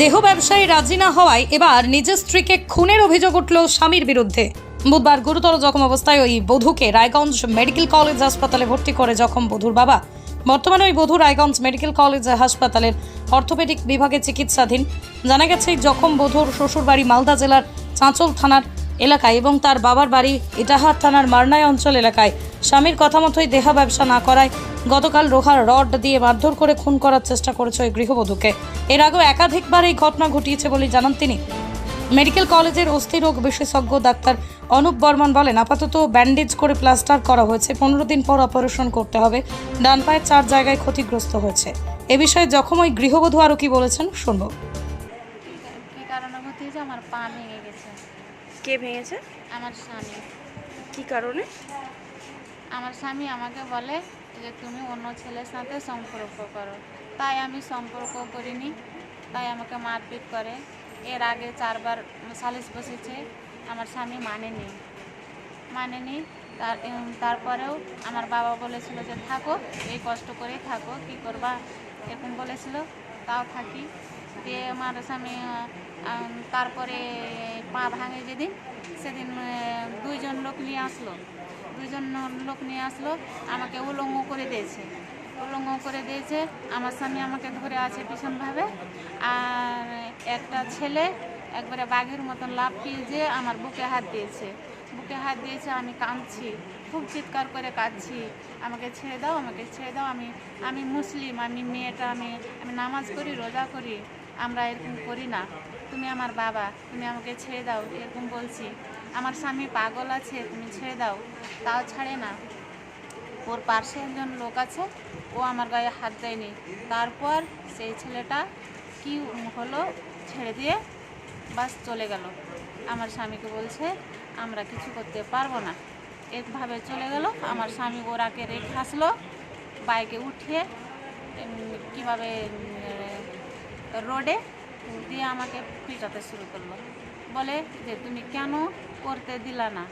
দেহ ব্যবসায়ী রাজি না হওয়ায় এবার নিজের স্ত্রীকে খুনের অভিযোগ উঠল স্বামীর বিরুদ্ধে। বুধবার গুরুতর জখম অবস্থায় ওই বধূকে রায়গঞ্জ মেডিকেল কলেজ হাসপাতালে ভর্তি করে জখম বধূর বাবা। বর্তমানে ওই বধূ রায়গঞ্জ মেডিকেল কলেজ হাসপাতালের অর্থোপেডিক বিভাগে চিকিৎসাধীন। জানা গেছে জখম বধূর শ্বশুরবাড়ি মালদা জেলার চাঁচল থানার এলাকায় এবং তার বাবার বাড়ি ইটাহার থানার মারনাই অঞ্চল এলাকায়। স্বামীর কথা মতোই দেহা ব্যবসা না করায় গতকাল লোহার রড দিয়ে মারধর করে খুন করার চেষ্টা করেছে ওই গৃহবধূকে। এর আগেও একাধিকবার এই ঘটনা ঘটিয়েছে বলে জানান তিনি। মেডিকেল কলেজের অস্থিরোগ বিশেষজ্ঞ ডাক্তার অনুপ বর্মন বলেন আপাতত ব্যান্ডেজ করে প্লাস্টার করা হয়েছে পনেরো দিন পর অপারেশন করতে হবে। ডান পায়ের চার জায়গায় ক্ষতিগ্রস্ত হয়েছে। এ বিষয়ে জখম ওই গৃহবধূ আরও কি বলেছেন শুনব। কি কারণে ঘটেছে আমার পা ভেঙে গেছে। কে ভেঙেছে? আমার স্বামী। কি কারণে? আমার স্বামী আমাকে বলে যে তুমি অন্য ছেলের সাথে সম্পর্ক করো। তাই আমি সম্পর্ক করিনি, তাই আমাকে মারপিট করে। এর আগে চারবার সালিশ বসেছে, আমার স্বামী মানেনি। মানেনি, তার তারপরেও আমার বাবা বলেছিল যে থাকো, এই কষ্ট করেই থাকো, কি করবা? এরকম বলেছিল, তাও থাকি। দিয়ে আমার স্বামী তারপরে পা ভাঙে যেদিন, সেদিন দুইজন লোক নিয়ে আসলো। দুইজন লোক নিয়ে আসলো, আমাকে উলঙ্গ করে দিয়েছে। উলঙ্গ করে দিয়েছে, আমার স্বামী আমাকে ধরে আছে ভীষণভাবে। আর একটা ছেলে একবারে বাঘের মতন লাফিয়ে যে আমার বুকে হাত দিয়েছে। বুকে হাত দিয়েছে, আমি কাঁদছি, খুব চিৎকার করে কাঁদছি। আমাকে ছেড়ে দাও, আমাকে ছেড়ে দাও, আমি আমি মুসলিম, আমি মেয়েটা, আমি আমি নামাজ করি, রোজা করি, আমরা এরকম করি না। তুমি আমার বাবা, তুমি আমাকে ছেড়ে দাও, এরকম বলছি। আমার স্বামী পাগল আছে, তুমি ছেড়ে দাও। তাও ছাড়ে না। ওর পাশে একজন লোক আছে, ও আমার গায়ে হাত দেয়নি। তারপর সেই ছেলেটা কি হলো ছেড়ে দিয়ে বাস চলে গেল। আমার স্বামীকে বলছে, আমরা কিছু করতে পারব না। একভাবে চলে গেল। আমার স্বামী ওরাকে রেখে আসলো। বাইকে উঠিয়ে কীভাবে রোডে দিয়ে আমাকে পিটাতে শুরু করল। বলে যে, তুমি কেন করতে দিলা না।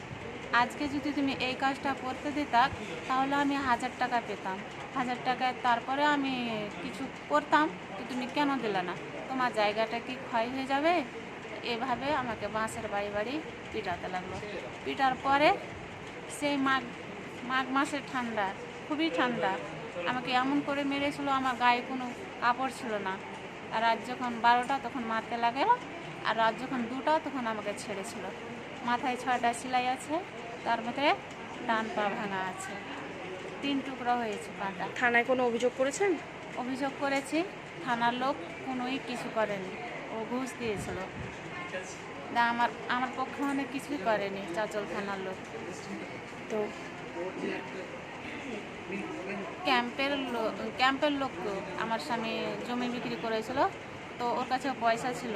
আজকে যদি তুমি এই কাজটা করতে দিতা, তাহলে আমি হাজার টাকা পেতাম। হাজার টাকায় তারপরে আমি কিছু করতাম, তো তুমি কেন দিলে না? তোমার জায়গাটা কি ক্ষয় হয়ে যাবে? এভাবে আমাকে বাঁশের বাড়ি বাড়ি পিটাতে লাগল। পিটার পরে সেই মাঘ মাঘ মাসে ঠান্ডা, খুবই ঠান্ডা। আমাকে এমন করে মেরেছিল, আমার গায়ে কোনো কাপড় ছিল না। আর রাত যখন বারোটা, তখন মারতে লাগল। আর রাত যখন দুটা, তখন আমাকে ছেড়েছিল। মাথায় ছয়টা সেলাই আছে তার মধ্যে ডান পা ভাঙা আছে। তিন টুকরো হয়েছে পাটা। থানায় কোনো অভিযোগ করেছেন? অভিযোগ করেছি থানার লোক কোনোই কিছু করেনি। ও ঘুষ দিয়েছিল। না আমার আমার পক্ষে অনেক কিছুই করেনি চাচল থানার লোক। তো ক্যাম্পের লোক ক্যাম্পের লোক তো আমার স্বামী জমি বিক্রি করেছিল তো ওর কাছে পয়সা ছিল।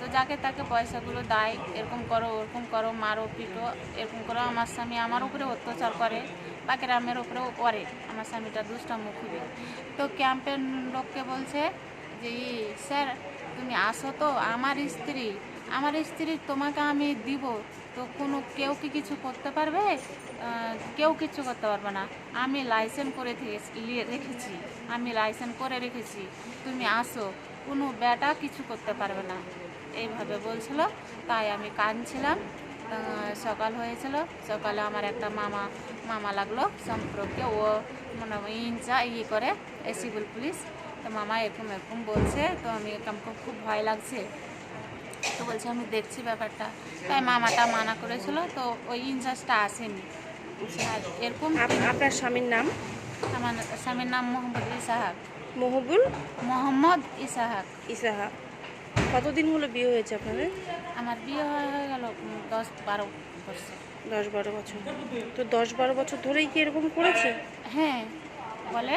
তো যাকে তাকে পয়সাগুলো দেয় এরকম করো, ওরকম করো, মারো, পিটো, এরকম করো, আমার স্বামী আমার উপরে অত্যাচার করে বা গ্রামের উপরেও করে, আমার স্বামীটা দুষ্টাম খুবই তো ক্যাম্পের লোককে বলছে যে স্যার, তুমি আসো তো, আমার স্ত্রী আমার স্ত্রী তোমাকে আমি দিব, তো কোনো, কেউ কি কিছু করতে পারবে? কেউ কিছু করতে পারবে না। আমি লাইসেন্স করে থেকে- রেখেছি, আমি লাইসেন্স করে রেখেছি, তুমি আসো। কোনো বেটা কিছু করতে পারবে না। এইভাবে বলছিল তাই আমি কাঁদছিলাম। সকাল হয়েছিল সকালে আমার একটা মামা মামা লাগল সম্পর্কে। ও মানে ইনচা ই করে সিভিল পুলিশ তো মামা এরকম এরকম বলছে তো আমি আমাকে খুব ভয় লাগছে। তো বলছে আমি দেখছি ব্যাপারটা। তাই মামাটা মানা করেছিল তো ওই ইনচার্জটা আসেনি। আর এরকম আপনার স্বামীর নাম? আমার স্বামীর নাম মোহাম্মদ ইসাহাক। মহবুল? মোহাম্মদ ইসাহাক। ইসাহাক। কতদিন হলো বিয়ে হয়েছে আপনাদের? আমার বিয়ে হয়ে গেল দশ বারো বছর। দশ বারো বছর। তো দশ বারো বছর ধরেই কি এরকম করেছে? হ্যাঁ বলে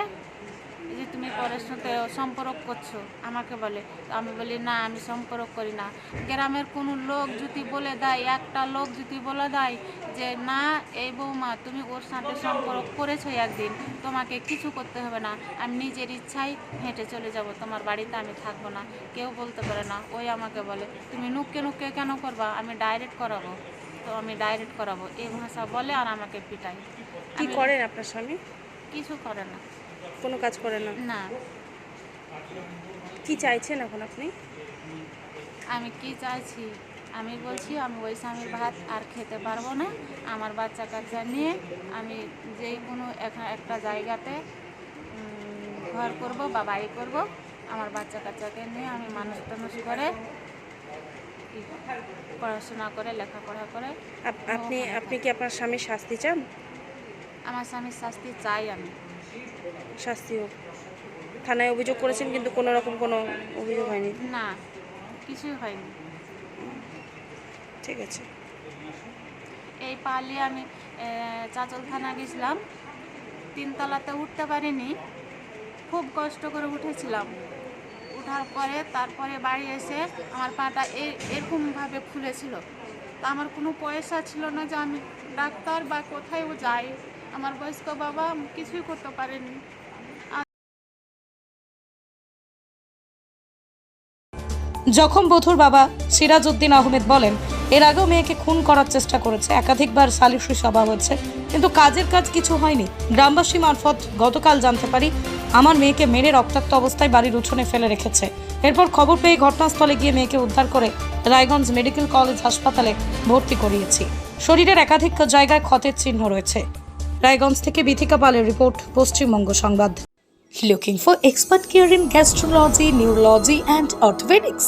যে তুমি পরের সাথে সম্পর্ক করছ আমাকে বলে। আমি বলি না আমি সম্পর্ক করি না। গ্রামের কোনো লোক যদি বলে দেয় একটা লোক যদি বলে দেয় যে না এই বৌমা তুমি ওর সাথে সম্পর্ক করেছ একদিন তোমাকে কিছু করতে হবে না। আমি নিজের ইচ্ছায় হেঁটে চলে যাব তোমার বাড়িতে আমি থাকব না। কেউ বলতে পারে না ওই আমাকে বলে তুমি নুক্কে নুককে কেন করবা? আমি ডাইরেক্ট করাবো। তো আমি ডাইরেক্ট করাবো এই ভাষা বলে আর আমাকে পিটাই কি করেন আপনার স্বামী? কিছু করে না। কোনো কাজ করে না। না। কি চাইছেন এখন আপনি? আমি কি চাইছি? আমি বলছি আমি ওই স্বামীর ভাত আর খেতে পারব না। আমার বাচ্চা কাচ্চা নিয়ে আমি যেই কোনো একটা জায়গাতে ঘর করব বা বাড়ি করব আমার বাচ্চা কাচ্চাকে নিয়ে আমি মানুষ টানুষ করে পড়াশোনা করে লেখাপড়া করে আপনি আপনি কি আপনার স্বামীর শাস্তি চান? আমার স্বামীর শাস্তি চাই আমি। শাস্তি হোক। থানায় অভিযোগ করেছেন কিন্তু কোনো রকম কোনো অভিযোগ হয়নি। না কিছুই হয়নি। ঠিক আছে। এই পালিয়ে আমি চাচল থানা গেছিলাম। তিনতলাতে উঠতে পারিনি। খুব কষ্ট করে উঠেছিলাম। উঠার পরে তারপরে বাড়ি এসে আমার পাটা এরকমভাবে ফুলেছিল তা আমার কোনো পয়সা ছিল না যে আমি ডাক্তার বা কোথায়ও যাই। আমার বয়স্ক বাবা কিছুই করতে পারেনি জখম বধুর বাবা সিরাজউদ্দিন আহমেদ বলেন, এর আগেও মেয়েকে খুন করার চেষ্টা করেছে, একাধিকবার সালিশি সভা হয়েছে, কিন্তু কাজের কাজ কিছু হয়নি। গ্রামবাসী মারফত গতকাল জানতে পারি, আমার মেয়েকে মেরে রক্তাক্ত অবস্থায় বাড়ির উঠোনে ফেলে রেখেছে। এরপর খবর পেয়ে ঘটনাস্থলে গিয়ে মেয়েকে উদ্ধার করে রায়গঞ্জ মেডিকেল কলেজ হাসপাতালে ভর্তি করিয়েছি। শরীরের একাধিক জায়গায় ক্ষতের চিহ্ন রয়েছে। রায়গঞ্জ থেকে বিথিকা পালের রিপোর্ট পশ্চিমবঙ্গ সংবাদ Looking for expert care in gastrology, neurology, and orthopedics?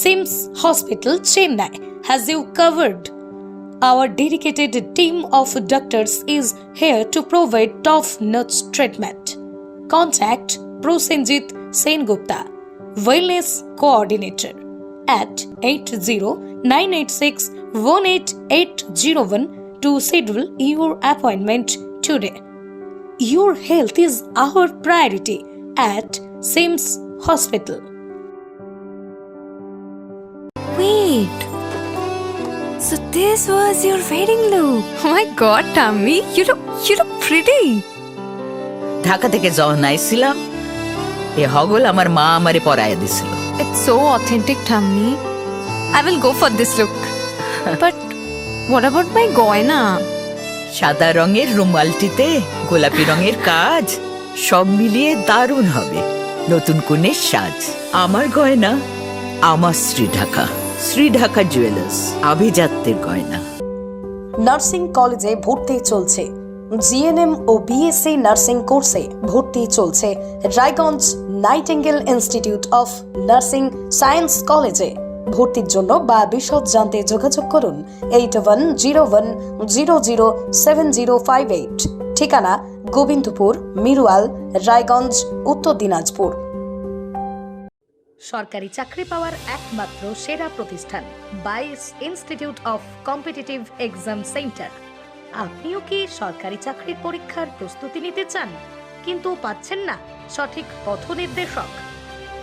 Sims Hospital, Chennai has you covered. Our dedicated team of doctors is here to provide top-notch treatment. Contact Prosenjit Sengupta, Wellness Coordinator at 80986-18801 to schedule your appointment today. Your health is our priority at Sims Hospital. Wait. So this was your wedding look. Oh my god, Tammy, you look you look pretty. Dhaka থেকে যখন আইছিলাম এ হগল আমার মা আমারে পরাইয়া দিছিল It's so authentic, Tammy. I will go for this look. but what about my goina? সাদা রঙের রুমালটিতে গোলাপি রঙের কাজ সব মিলিয়ে দারুণ হবে। নতুন কনের সাজ আমার গয়না আমার শ্রী ঢাকা শ্রী ঢাকা জুয়েলার্স আভিজাত্যের গয়না। নার্সিং কলেজে ভর্তি চলছে। জিএনএম ও বিএসসি নার্সিং কোর্সে ভর্তি চলছে Raiganj Nightingale institute of nursing science কলেজে। ভর্তির জন্য বা বিশদ জানতে যোগাযোগ করুন eight one zero one zero zero seven zero five eight. ঠিকানা গোবিন্দপুর, মিরুয়াল, রায়গঞ্জ, উত্তর দিনাজপুর। সরকারি চাকরি পাওয়ার একমাত্র সেরা প্রতিষ্ঠান, বাইস institute of competitive exam centre. আপনিও কি সরকারি চাকরির পরীক্ষার প্রস্তুতি নিতে চান? কিন্তু পাচ্ছেন না সঠিক পথ নির্দেশক